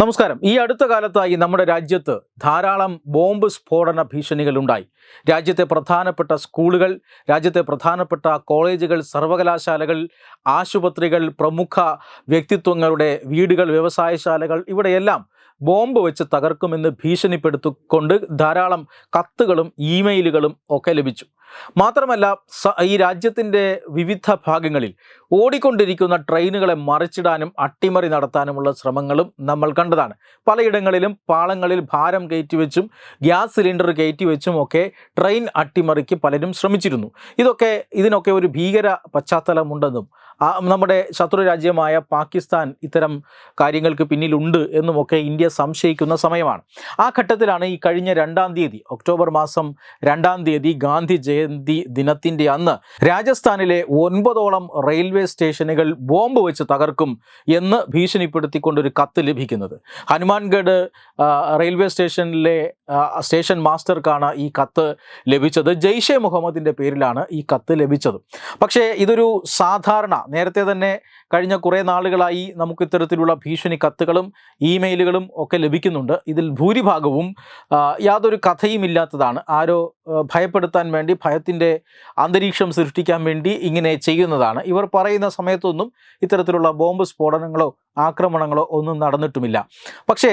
നമസ്കാരം. ഈ അടുത്ത കാലത്തായി നമ്മുടെ രാജ്യത്ത് ധാരാളം ബോംബ് സ്ഫോടന ഭീഷണികൾ ഉണ്ടായി. രാജ്യത്തെ പ്രധാനപ്പെട്ട സ്കൂളുകൾ രാജ്യത്തെ പ്രധാനപ്പെട്ട കോളേജുകൾ സർവകലാശാലകൾ ആശുപത്രികൾ പ്രമുഖ വ്യക്തിത്വങ്ങളുടെ വീടുകൾ വ്യവസായശാലകൾ ഇവിടെയെല്ലാം ബോംബ് വെച്ച് തകർക്കുമെന്ന് ഭീഷണിപ്പെടുത്തിക്കൊണ്ട് ധാരാളം കത്തുകളും ഇമെയിലുകളും ഒക്കെ ലഭിച്ചു. മാത്രമല്ല ഈ രാജ്യത്തിന്റെ വിവിധ ഭാഗങ്ങളിൽ ഓടിക്കൊണ്ടിരിക്കുന്ന ട്രെയിനുകളെ മറിച്ചിടാനും അട്ടിമറി നടത്താനുമുള്ള ശ്രമങ്ങളും നമ്മൾ കണ്ടതാണ്. പലയിടങ്ങളിലും പാളങ്ങളിൽ ഭാരം കയറ്റിവെച്ചും ഗ്യാസ് സിലിണ്ടർ കയറ്റിവെച്ചും ഒക്കെ ട്രെയിൻ അട്ടിമറിക്ക് പലരും ശ്രമിച്ചിരുന്നു. ഇതൊക്കെ ഇതിനൊക്കെ ഒരു ഭീകര പശ്ചാത്തലമുണ്ടെന്നും നമ്മുടെ ശത്രു രാജ്യമായ പാകിസ്ഥാൻ ഇത്തരം കാര്യങ്ങൾക്ക് പിന്നിലുണ്ട് എന്നുമൊക്കെ ഇന്ത്യ സംശയിക്കുന്ന സമയമാണ്. ആ ഘട്ടത്തിലാണ് ഈ കഴിഞ്ഞ രണ്ടാം തീയതി ഒക്ടോബർ മാസം രണ്ടാം തീയതി ഗാന്ധി ജയന്തി ദിനത്തിന്റെ അന്ന് രാജസ്ഥാനിലെ ഒൻപതോളം റെയിൽവേ സ്റ്റേഷനുകൾ ബോംബ് വെച്ച് തകർക്കും എന്ന് ഭീഷണിപ്പെടുത്തിക്കൊണ്ടൊരു കത്ത് ലഭിക്കുന്നത്. ഹനുമാൻഗഡ് റെയിൽവേ സ്റ്റേഷനിലെ സ്റ്റേഷൻ മാസ്റ്റർക്കാണ് ഈ കത്ത് ലഭിച്ചത്. ജെയ്ഷെ മുഹമ്മദിന്റെ പേരിലാണ് ഈ കത്ത് ലഭിച്ചത്. പക്ഷേ ഇതൊരു സാധാരണ നേരത്തെ തന്നെ കഴിഞ്ഞ കുറേ നാളുകളായി നമുക്ക് ഇത്തരത്തിലുള്ള ഭീഷണി കത്തുകളും ഇമെയിലുകളും ഒക്കെ ലഭിക്കുന്നുണ്ട്. ഇതിൽ ഭൂരിഭാഗവും യാതൊരു കഥയും ഇല്ലാത്തതാണ്. ആരോ ഭയപ്പെടുത്താൻ വേണ്ടി ഭയത്തിന്റെ അന്തരീക്ഷം സൃഷ്ടിക്കാൻ വേണ്ടി ഇങ്ങനെ ചെയ്യുന്നതാണ്. ഇവർ പറയുന്ന സമയത്തൊന്നും ഇത്തരത്തിലുള്ള ബോംബ് സ്ഫോടനങ്ങളോ ആക്രമണങ്ങളോ ഒന്നും നടന്നിട്ടുമില്ല. പക്ഷേ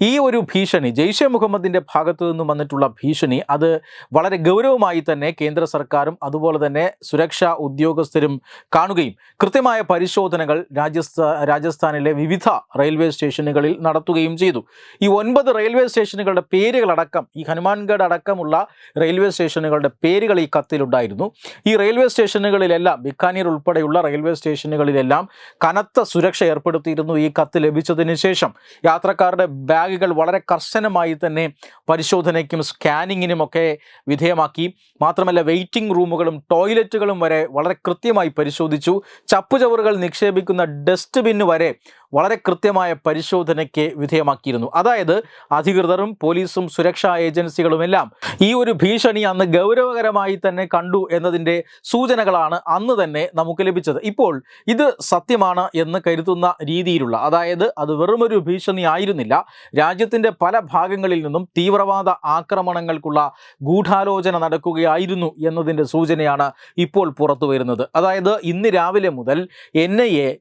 ഈ ഒരു ഭീഷണി ജെയ്ഷെ മുഹമ്മദിന്റെ ഭാഗത്തു നിന്നും വന്നിട്ടുള്ള ഭീഷണി അത് വളരെ ഗൗരവമായി തന്നെ കേന്ദ്ര സർക്കാരും അതുപോലെ തന്നെ സുരക്ഷാ ഉദ്യോഗസ്ഥരും കാണുകയും കൃത്യമായ പരിശോധനകൾ രാജസ്ഥാ രാജസ്ഥാനിലെ വിവിധ റെയിൽവേ സ്റ്റേഷനുകളിൽ നടത്തുകയും ചെയ്തു. ഈ ഒൻപത് റെയിൽവേ സ്റ്റേഷനുകളുടെ പേരുകളടക്കം ഈ ഹനുമാൻഗഡ് അടക്കമുള്ള റെയിൽവേ സ്റ്റേഷനുകളുടെ പേരുകൾ ഈ കത്തിലുണ്ടായിരുന്നു ഈ റെയിൽവേ സ്റ്റേഷനുകളിലെല്ലാം ബിക്കാനീർ ഉൾപ്പെടെയുള്ള റെയിൽവേ സ്റ്റേഷനുകളിലെല്ലാം കനത്ത സുരക്ഷ ഏർപ്പെടുത്തിയിരുന്നു ഈ കത്ത് ലഭിച്ചതിന് ശേഷം. യാത്രക്കാരുടെ ബാഗുകൾ വളരെ കർശനമായി തന്നെ പരിശോധനയ്ക്കും സ്കാനിങ്ങിനും ഒക്കെ വിധേയമാക്കി. മാത്രമല്ല വെയിറ്റിംഗ് റൂമുകളും ടോയ്ലറ്റുകളും വരെ വളരെ കൃത്യമായി പരിശോധിച്ചു. ചപ്പുചവറുകൾ നിക്ഷേപിക്കുന്ന ഡസ്റ്റ്ബിന്ന് വരെ വളരെ കൃത്യമായ പരിശോധനയ്ക്ക് വിധേയമാക്കിയിരുന്നു. അതായത് അധികൃതരും പോലീസും സുരക്ഷാ ഏജൻസികളുമെല്ലാം ഈ ഒരു ഭീഷണി അന്ന് ഗൗരവകരമായി തന്നെ കണ്ടു എന്നതിന്റെ സൂചനകളാണ് അന്ന് തന്നെ നമുക്ക് ലഭിച്ചത്. ഇപ്പോൾ ഇത് സത്യമാണ് എന്ന് കരുതുന്ന രീതിയിലുള്ള അതായത് അത് വെറുമൊരു ഭീഷണി ആയിരുന്നില്ല. രാജ്യത്തിന്റെ പല ഭാഗങ്ങളിൽ നിന്നും തീവ്രവാദ ആക്രമണങ്ങൾക്കുള്ള ഗൂഢാലോചന നടക്കുകയായിരുന്നു എന്നതിന്റെ സൂചനയാണ് ഇപ്പോൾ പുറത്തു വരുന്നത് അതായത് ഇന്ന് രാവിലെ മുതൽ എൻ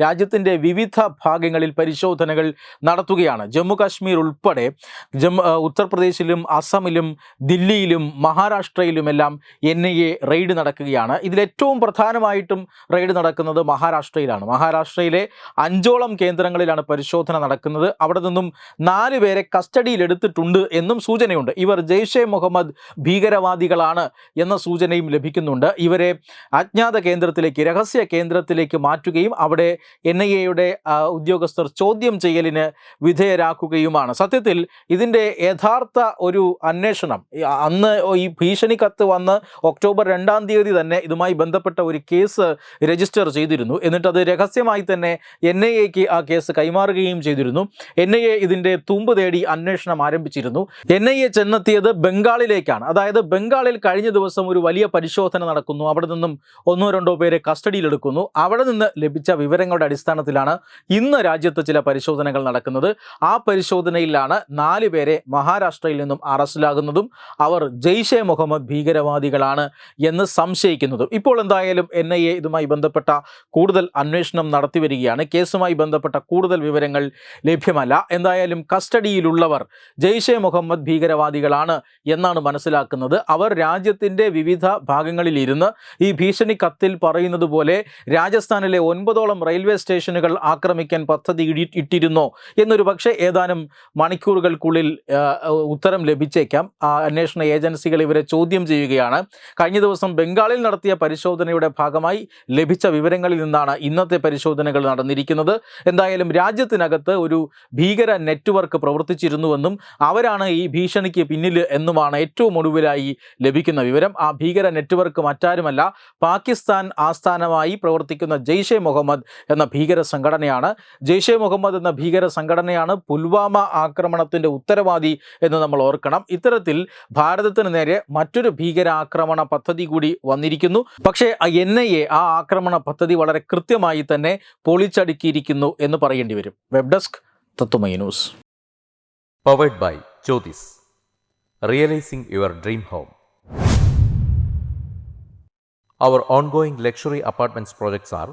രാജ്യത്തിന്റെ വിവിധ ഭാഗങ്ങളിൽ പരിശോധനകൾ നടത്തുകയാണ്. ജമ്മു കാശ്മീർ ഉൾപ്പെടെ ജമ്മു ഉത്തർപ്രദേശിലും അസമിലും ദില്ലിയിലും മഹാരാഷ്ട്രയിലുമെല്ലാം എൻ ഐ എ റെയ്ഡ് നടക്കുകയാണ്. ഇതിലേറ്റവും പ്രധാനമായിട്ടും റെയ്ഡ് നടക്കുന്നത് മഹാരാഷ്ട്രയിലാണ്. മഹാരാഷ്ട്രയിലെ അഞ്ചോളം കേന്ദ്രങ്ങളിലാണ് പരിശോധന നടക്കുന്നത്. അവിടെ നിന്നും നാല് പേരെ കസ്റ്റഡിയിലെടുത്തിട്ടുണ്ട് എന്നും സൂചനയുണ്ട്. ഇവർ ജെയ്ഷെ മുഹമ്മദ് ഭീകരവാദികളാണ് എന്ന സൂചനയും ലഭിക്കുന്നുണ്ട്. ഇവരെ അജ്ഞാത കേന്ദ്രത്തിലേക്ക് രഹസ്യ കേന്ദ്രത്തിലേക്ക് മാറ്റുകയും അവിടെ എൻ ഐ എയുടെ ഉദ്യോഗസ്ഥർ ചോദ്യം ചെയ്യലിന് വിധേയരാക്കുകയുമാണ്. സത്യത്തിൽ ഇതിന്റെ യഥാർത്ഥ ഒരു അന്വേഷണം അന്ന് ഈ ഭീഷണി കത്ത് വന്ന് ഒക്ടോബർ രണ്ടാം തീയതി തന്നെ ഇതുമായി ബന്ധപ്പെട്ട ഒരു കേസ് രജിസ്റ്റർ ചെയ്തിരുന്നു. എന്നിട്ട് അത് രഹസ്യമായി തന്നെ എൻ ഐ എക്ക് ആ കേസ് കൈമാറുകയും ചെയ്തിരുന്നു. എൻ ഐ എ ഇതിന്റെ തുമ്പ് തേടി അന്വേഷണം ആരംഭിച്ചിരുന്നു. എൻ ഐ എ ചെന്നെത്തിയത് ബംഗാളിലേക്കാണ്. അതായത് ബംഗാളിൽ കഴിഞ്ഞ ദിവസം ഒരു വലിയ പരിശോധന നടക്കുന്നു. അവിടെ നിന്നും ഒന്നോ രണ്ടോ പേരെ കസ്റ്റഡിയിലെടുക്കുന്നു. അവിടെ നിന്ന് ലഭിച്ച വിവരങ്ങളുടെ അടിസ്ഥാനത്തിലാണ് ഇന്ന് രാജ്യത്ത് ചില പരിശോധനകൾ നടക്കുന്നത്. ആ പരിശോധനയിലാണ് നാല് പേരെ മഹാരാഷ്ട്രയിൽ നിന്നും അറസ്റ്റിലാകുന്നതും അവർ ജെയ്ഷെ മുഹമ്മദ് ഭീകരവാദികളാണ് എന്ന് സംശയിക്കുന്നതും. ഇപ്പോൾ എന്തായാലും എൻ ഐ എ ഇതുമായി ബന്ധപ്പെട്ട കൂടുതൽ അന്വേഷണം നടത്തി വരികയാണ്. കേസുമായി ബന്ധപ്പെട്ട കൂടുതൽ വിവരങ്ങൾ ലഭ്യമല്ല. എന്തായാലും കസ്റ്റഡിയിലുള്ളവർ ജെയ്ഷെ മുഹമ്മദ് ഭീകരവാദികളാണ് എന്നാണ് മനസ്സിലാക്കുന്നത്. അവർ രാജ്യത്തിന്റെ വിവിധ ഭാഗങ്ങളിലിരുന്ന് ഈ ഭീഷണി കത്തിൽ പറയുന്നത് പോലെ രാജസ്ഥാനിലെ ഒൻപതോളം റെയിൽവേ സ്റ്റേഷനുകൾ ആക്രമിക്കാൻ പദ്ധതി ഇടി- ഇട്ടിരുന്നോ? എന്നൊരു പക്ഷേ ഏതാനും മണിക്കൂറുകൾക്കുള്ളിൽ ഉത്തരം ലഭിച്ചേക്കാം. അന്വേഷണ ഏജൻസികൾ ഇവരെ ചോദ്യം ചെയ്യുകയാണ്. കഴിഞ്ഞ ദിവസം ബംഗാളിൽ നടത്തിയ പരിശോധനയുടെ ഭാഗമായി ലഭിച്ച വിവരങ്ങളിൽ നിന്നാണ് ഇന്നത്തെ പരിശോധനകൾ നടന്നിരിക്കുന്നത്. എന്തായാലും രാജ്യത്തിനകത്ത് ഒരു ഭീകര നെറ്റ്വർക്ക് പ്രവർത്തിച്ചിരുന്നുവെന്നും അവരാണ് ഈ ഭീഷണിക്ക് പിന്നിൽ എന്നുമാണ് ഏറ്റവും ഒടുവിലായി ലഭിക്കുന്ന വിവരം. ആ ഭീകര നെറ്റ്വർക്ക് മറ്റാരുമല്ല പാകിസ്ഥാൻ ആസ്ഥാനമായി പ്രവർത്തിക്കുന്ന ജെയ്ഷെ മുഹമ്മദ് എന്ന ഭീകര സംഘടനയാണ്. ജെയ്ഷെ മുഹമ്മദ് എന്ന ഭീകര സംഘടനയാണ് പുൽവാമ ആക്രമണത്തിന്റെ ഉത്തരവാദി എന്ന് നമ്മൾ ഓർക്കണം. ഇത്തരത്തിൽ ഭാരതത്തിന് നേരെ മറ്റൊരു ഭീകരാക്രമണ പദ്ധതി കൂടി വന്നിരിക്കുന്നു. പക്ഷേ എൻ ഐ എ ആ ആക്രമണ പദ്ധതി വളരെ കൃത്യമായി തന്നെ പൊളിച്ചടുക്കിയിരിക്കുന്നു എന്ന് പറയേണ്ടി വരും. Web desk Tatwamayi news. Powered by Jyothis realising your dream home. Our ongoing luxury apartments projects are